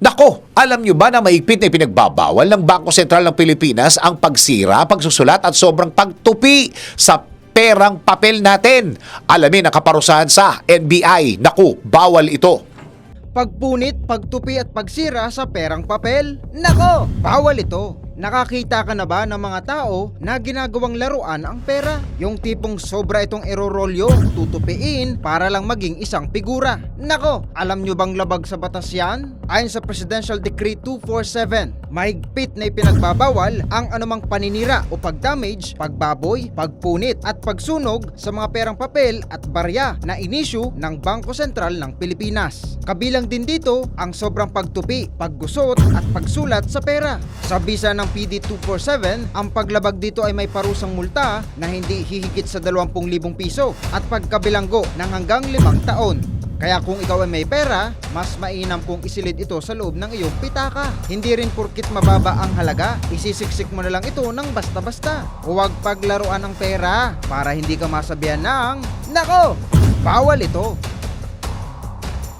Nako, alam nyo ba na maigpit na ipinagbabawal ng Bangko Sentral ng Pilipinas ang pagsira, pagsusulat at sobrang pagtupi sa perang papel natin? Alamin ang kaparusahan sa NBI. Naku, bawal ito. Pagpunit, pagtupi at pagsira sa perang papel? Nako, bawal ito. Nakakita ka na ba ng mga tao na ginagawang laruan ang pera? Yung tipong sobra itong erorolyo, tutupiin para lang maging isang figura. Nako, alam nyo bang labag sa batas yan? Ayon sa Presidential Decree 247, mahigpit na ipinagbabawal ang anumang paninira o pagdamage, pagbaboy, pagpunit at pagsunog sa mga perang papel at barya na inisyu ng Bangko Sentral ng Pilipinas. Kabilang din dito ang sobrang pagtupi, paggusot at pagsulat sa pera. Sa bisa ng PD 247, ang paglabag dito ay may parusang multa na hindi hihigit sa 20,000 piso at pagkabilanggo ng hanggang 5 taon. Kaya kung ikaw ay may pera, mas mainam kung isilid ito sa loob ng iyong pitaka. Hindi rin porkit mababa ang halaga, isisiksik mo na lang ito ng basta-basta. Huwag paglaruan ang pera para hindi ka masabihan ng, Nako! Bawal ito!